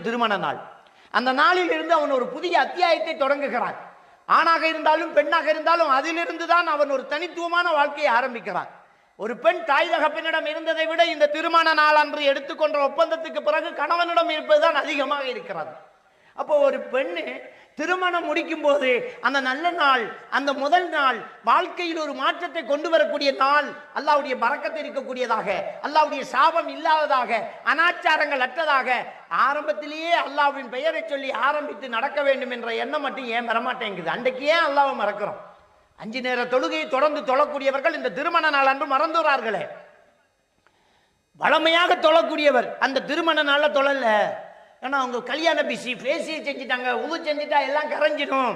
திருமண நாள். அந்த நாளில் இருந்து அவன் ஒரு புதிய அத்தியாயத்தை தொடங்குகிறான். ஆணாக இருந்தாலும் பெண்ணாக இருந்தாலும் அதிலிருந்து தான் அவன் ஒரு தனித்துவமான வாழ்க்கையை ஆரம்பிக்கிறான். ஒரு பெண் தாய் தகப்பனிடம் இருந்ததை விட இந்த திருமண நாள் அன்று எடுத்துக்கொண்ட ஒப்பந்தத்துக்கு பிறகு கணவனிடம் இருப்பதுதான் அதிகமாக இருக்கிறது. அப்போ ஒரு பெண்ணு திருமணம் முடிக்கும் போது அந்த நல்ல நாள் அந்த முதல் நாள் வாழ்க்கையில் ஒரு மாற்றத்தை கொண்டு வரக்கூடிய நாள் அல்லாவுடைய பறக்கத்தை இருக்கக்கூடியதாக அல்லாவுடைய சாபம் இல்லாததாக அனாச்சாரங்கள் அற்றதாக ஆரம்பத்திலேயே அல்லாவின் பெயரை சொல்லி ஆரம்பித்து நடக்க வேண்டும் என்ற எண்ணம் மட்டும் ஏன் வரமாட்டேங்குது? அன்றைக்கு ஏன் அல்லாவை மறக்கிறோம்? அஞ்சு நேர தொழுகையை தொடர்ந்து தொழக்கூடியவர்கள் இந்த திருமண நாள் அன்று மறந்துறார்களே. வளமையாக தொழக்கூடியவர் அந்த திருமண நாளில் தொழல. ஏன்னா அவங்க கல்யாண பிசி பேசியை செஞ்சுட்டாங்க உது செஞ்சுட்டா எல்லாம் கரைஞ்சிடும்.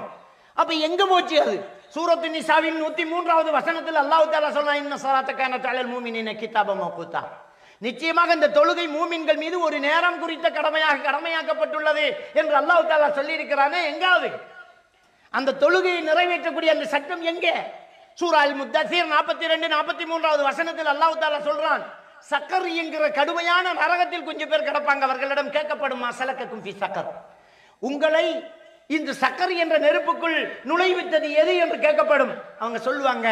அப்போ எங்கே போச்சு அது? சூரத்து நிசாவின் நூற்றி மூன்றாவது வசனத்தில் அல்லாஹு தாலா சொன்னா இன்ன சலாத்தக்கான தழல் மூமினின கிதாப கூத்தா நிச்சயமாக இந்த தொழுகை மூமின்கள் மீது ஒரு நேரம் குறித்த கடமையாக கடமையாக்கப்பட்டுள்ளது என்று அல்லாஹு தாலா சொல்லியிருக்கிறானே எங்காவது? அந்த தொழுகையை நிறைவேற்றக்கூடிய அந்த சட்டம் எங்கே? சூரால் முத்தசீர் நாற்பத்தி ரெண்டு நாற்பத்தி மூன்றாவது வசனத்தில் அல்லாஹு தாலா சொல்றான் சக்கர் என்கிற கடுமையான நரகத்தில் கொஞ்சம் பேர் கிடப்பாங்க. அவர்களிடம் கேட்கப்படுமா? சலக்கக்கும் பி சக்கர். உங்களை இந்த சக்கர் என்ற நெருப்புக்குள் நுழைவித்தது எது என்று கேட்கப்படும். அவங்க சொல்லுவாங்க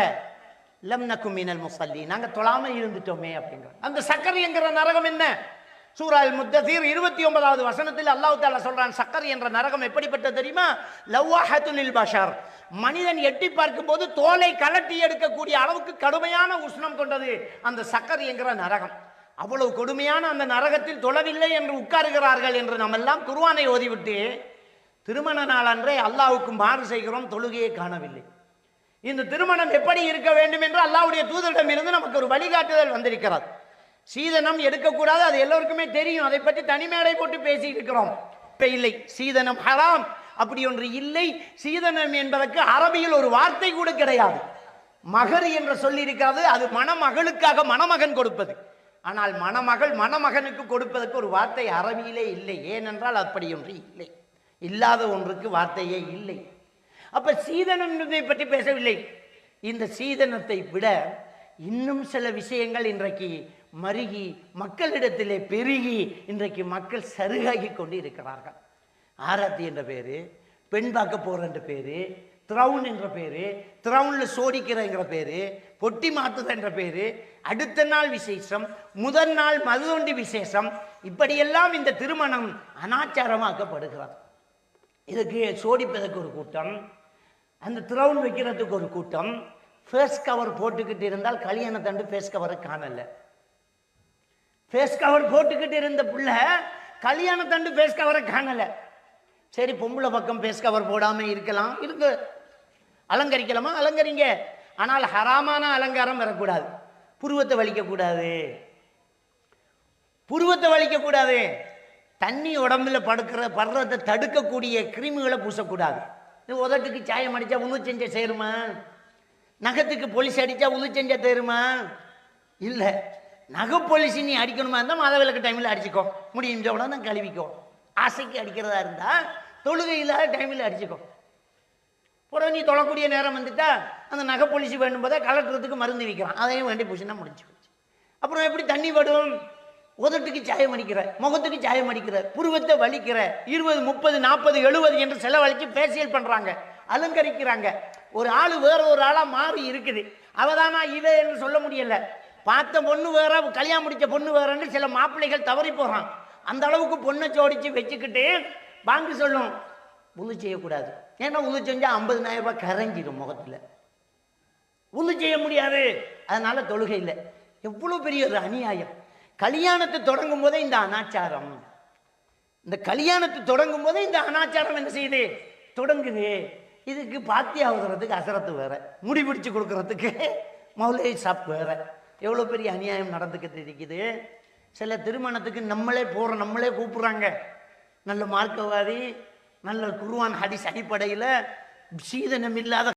லம் நக்கும் மினல் முசல்லி. நாங்க தொழாம இருந்துட்டோமே அப்படிங்கிற அந்த சக்கர் என்கிற நரகம் என்ன? சூறால் முத்தசீர் இருபத்தி ஒன்பதாவது வசனத்தில் அல்லாஹ் தாலா சொல்றான் சக்கர் என்ற நரகம் எப்படிப்பட்ட தெரியுமா? லவ்வாஹத்துலில் பஷார். மனிதன் எட்டி பார்க்கும் போது தோலை கலட்டி எடுக்கக்கூடிய அளவுக்கு கடுமையான உஷ்ணம் கொண்டது அந்த சக்கர் என்கிற நரகம். அவ்வளவு கொடுமையான அந்த நரகத்தில் தொழவில்லை என்று உட்காருகிறார்கள் என்று நம்ம எல்லாம் குருவானை ஓதிவிட்டு திருமண நாள் அன்றே அல்லாவுக்கு மாறு செய்கிறோம் தொழுகையை காணவில்லை. இந்த திருமணம் எப்படி இருக்க வேண்டும் என்று அல்லாவுடைய தூதரிடமிருந்து நமக்கு ஒரு வழிகாட்டுதல் வந்திருக்கிறது. சீதனம் எடுக்கக்கூடாது அது எல்லோருக்குமே தெரியும். அதை பற்றி தனிமேடை போட்டு பேசி இருக்கிறோம் இப்ப இல்லை சீதனம் ஹராம். அப்படி ஒன்று இல்லை. சீதனம் என்பதற்கு அரபியில் ஒரு வார்த்தை கூட கிடையாது. மகர் என்று சொல்லி இருக்கிறது அது மணமகளுக்காக மணமகன் கொடுப்பது. ஆனால் மணமகள் மணமகனுக்கு கொடுப்பதற்கு ஒரு வார்த்தை அரபியிலே இல்லை. ஏனென்றால் அப்படி ஒன்று இல்லை. இல்லாத ஒன்றுக்கு வார்த்தையே இல்லை. அப்ப சீதனம் என்பதை பற்றி பேசவில்லை. இந்த சீதனத்தை விட இன்னும் சில விஷயங்கள் இன்றைக்கு மருகி மக்களிடத்திலே பெருகி இன்றைக்கு மக்கள் சருகாகி கொண்டு இருக்கிறார்கள் ஆராத்தி என்ற பேர் பெண் பார்க்க போகிறன்ற பேர் த்ரௌன் என்ற பேர் த்ரௌனில் சோடிக்கிறங்கிற பேர் பொட்டி மாத்துத என்ற அடுத்த நாள் விசேஷம் முதல் நாள் மதுதொண்டி விசேஷம் இப்படியெல்லாம் இந்த திருமணம் அனாச்சாரமாக்கப்படுகிறது. இதுக்கு சோடிப்பதற்கு ஒரு கூட்டம் அந்த த்ரௌன் வைக்கிறதுக்கு ஒரு கூட்டம் ஃபேஸ் கவர் போட்டுக்கிட்டு இருந்தால் கல்யாணத்தண்டு ஃபேஸ் கவரை காணலை. ஃபேஸ் கவர் போட்டுக்கிட்டு இருந்த பிள்ளை கல்யாணத்தண்டு ஃபேஸ் கவரை காணலை. சரி பொம்பளை பக்கம் ஃபேஸ் கவர் போடாமல் இருக்கலாம். இருக்கு. அலங்கரிக்கலாமா? அலங்கரிங்க. ஆனால் ஹராமான அலங்காரம் வரக்கூடாது. புருவத்தை வலிக்கக்கூடாது. புருவத்தை வலிக்கக்கூடாது. தண்ணி உடம்புல படுக்கிற படுறதை தடுக்கக்கூடிய கிருமிகளை பூசக்கூடாது. உதட்டுக்கு சாயம் அடித்தா உணவு செஞ்ச சேருமா? நகத்துக்கு பொலிசு அடித்தா உணவு செஞ்ச தேருமா? இல்லை. நகை பொலிசு நீ அடிக்கணுமா இருந்தால் மத விளக்கு டைமில் அடிச்சுக்கோ. முடிஞ்ச உடனே கழுவிக்கோ. ஆசைக்கு அடிக்கிறதா இருந்தால் தொழுகை இல்லாத டைமில் அடிச்சுக்கோ. பிறகு நீ தொழக்கூடிய நேரம் வந்துட்டா அந்த நகை பொலிசி வேண்டும் போதே கலட்டுறதுக்கு மருந்து விற்கிறான். அதையும் வேண்டி பூசினா முடிஞ்சு போச்சு அப்புறம் எப்படி தண்ணி படும் உதட்டுக்கு சாயம் அடிக்கிற முகத்துக்கு சாயம் அடிக்கிற புருவத்தை வலிக்கிற இருபது முப்பது நாற்பது எழுபது என்று செலவழிச்சு ஃபேஷியல் பண்ணுறாங்க அலங்கரிக்கிறாங்க. ஒரு ஆள் வேற ஒரு ஆளாக மாறி இருக்குது. அவதானா இவ என்று சொல்ல முடியல. பார்த்த பொண்ணு வேற கல்யாணம் முடிச்ச பொண்ணு வேறன்னு சில மாப்பிள்ளைகள் தவறி போகிறான் அந்த அளவுக்கு பொண்ணை ஜோடிச்சு வச்சுக்கிட்டு பாங்கு சொல்லும். உது செய்யக்கூடாது. ஏன்னா உது செஞ்சால் ஐம்பதுனாயிரம் ரூபாய் கரைஞ்சிடும் முகத்தில். உது செய்ய முடியாது. அதனால தொழுகை இல்லை. எவ்வளோ பெரிய ஒரு அநியாயம். கல்யாணத்தை தொடங்கும் போதே இந்த அனாச்சாரம். இந்த கல்யாணத்தை தொடங்கும் போதே இந்த அனாச்சாரம் என்ன செய்யுது? தொடங்குது. இதுக்கு பாத்தி ஆகுறதுக்கு அசரத்து வேற. முடி பிடிச்சு கொடுக்கறதுக்கு மௌலை சாப் வேற. எவ்வளோ பெரிய அநியாயம் நடந்துக்கிட்டு இருக்குது. சில திருமணத்துக்கு நம்மளே போகிறோம் நம்மளே கூப்பிடுறாங்க. நல்ல மார்க்கவாதி நல்ல குருவான் ஹதீஸ் அடிப்படையில் சீதனம் இல்லாத